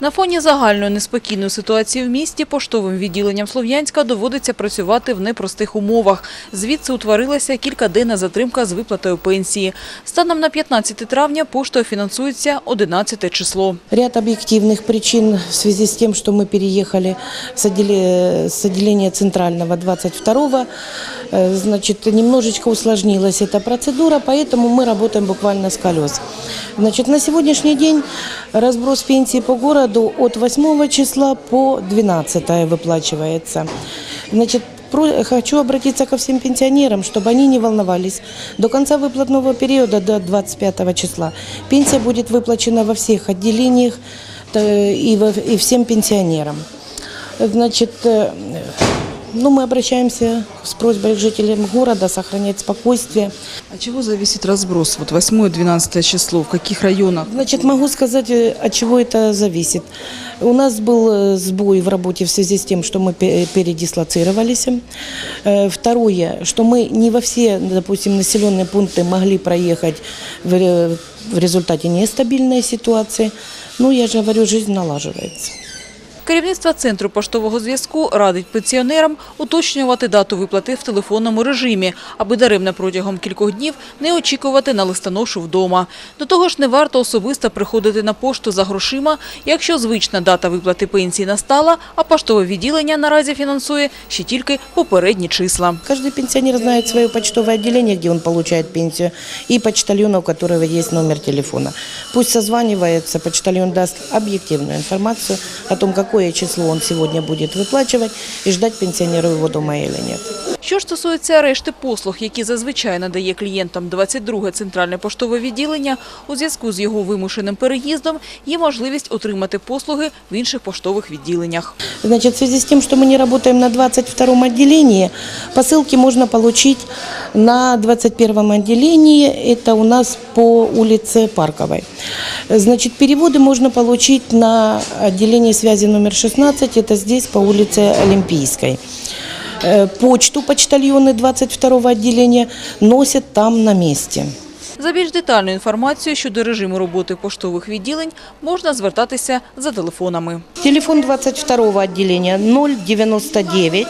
На фоні загальної неспокійної ситуації в місті поштовим відділенням Слов'янська доводиться працювати в непростих умовах. Звідси утворилася кількаденна затримка з виплатою пенсії. Станом на 15 травня поштою фінансується 11 число. Ряд объективных причин в связи с тем, что мы переехали с отделе- с отделения центрального 22 э, значит, немножечко усложнилась эта процедура, поэтому мы работаем буквально с колес. Значит, на сегодняшний день разброс пенсии по городу от 8 числа по 12 выплачивается. Значит, про- Хочу обратиться ко всем пенсионерам, чтобы они не волновались. До конца выплатного периода, до 25 числа, пенсия будет выплачена во всех отделениях э, и, во- и всем пенсионерам. Значит, э, ну, мы обращаемся с просьбой к жителям города сохранять спокойствие. А чего зависит разброс? Вот 8-12 число, в каких районах? Значит, могу сказать, э, от чего это зависит. У нас был э, сбой в работе в связи с тем, что мы пе- передислоцировались. Э, Второе, что мы не во все, допустим, населенные пункты могли проехать в ре- в результате нестабильной ситуации. Ну, я же говорю, жизнь налаживается. Керівництво Центру поштового зв'язку радить пенсіонерам уточнювати дату виплати в телефонному режимі, аби даремно протягом кількох днів не очікувати на листоношу вдома. До того ж, не варто особисто приходити на пошту за грошима, якщо звична дата виплати пенсії настала, а поштове відділення наразі фінансує ще тільки попередні числа. Каждый пенсионер знает свое почтовое отделение, где он получает пенсию, и почтальона, у которого есть номер телефона. Пусть созванивается, почтальон даст объективную информацию о том, какое число он сегодня будет выплачивать, и ждать пенсионеру его дома или нет. Що ж стосується решти послуг, які зазвичай надає клієнтам 22 центральне поштове відділення, у зв'язку з його вимушеним переїздом є можливість отримати послуги в інших поштових відділеннях. Значит, в связи с тем, что мы не работаем на 22 отделении, посылки можно получить на 21 отделении. Это у нас по улице Парковой. Значит, переводы можно получить на отделении связи номер 16. Это здесь по улице Олимпийской. Э, Почту почтальоны 22 отделения носят там на месте. За більш детальною інформацією щодо режиму роботи поштових відділень можна звертатися за телефонами. Телефон 22 отделения 099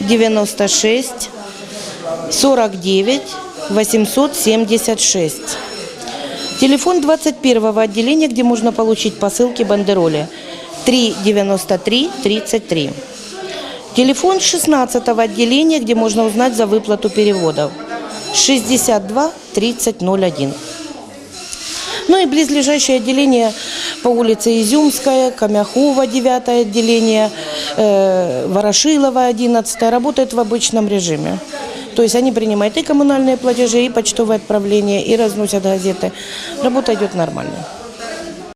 96 49 876. Телефон 21 отделения, где можно получить посылки бандероли 393 33. Телефон 16 отделения, где можно узнать за выплату переводов 62 30 01. Ну и близлежащее отделение по улице Изюмская, Камяхова, 9 отделение, э, Ворошилова, 11 работает в обычном режиме. То есть они принимают и коммунальные платежи, и почтовые отправления, и разносят газеты. Работа идет нормально.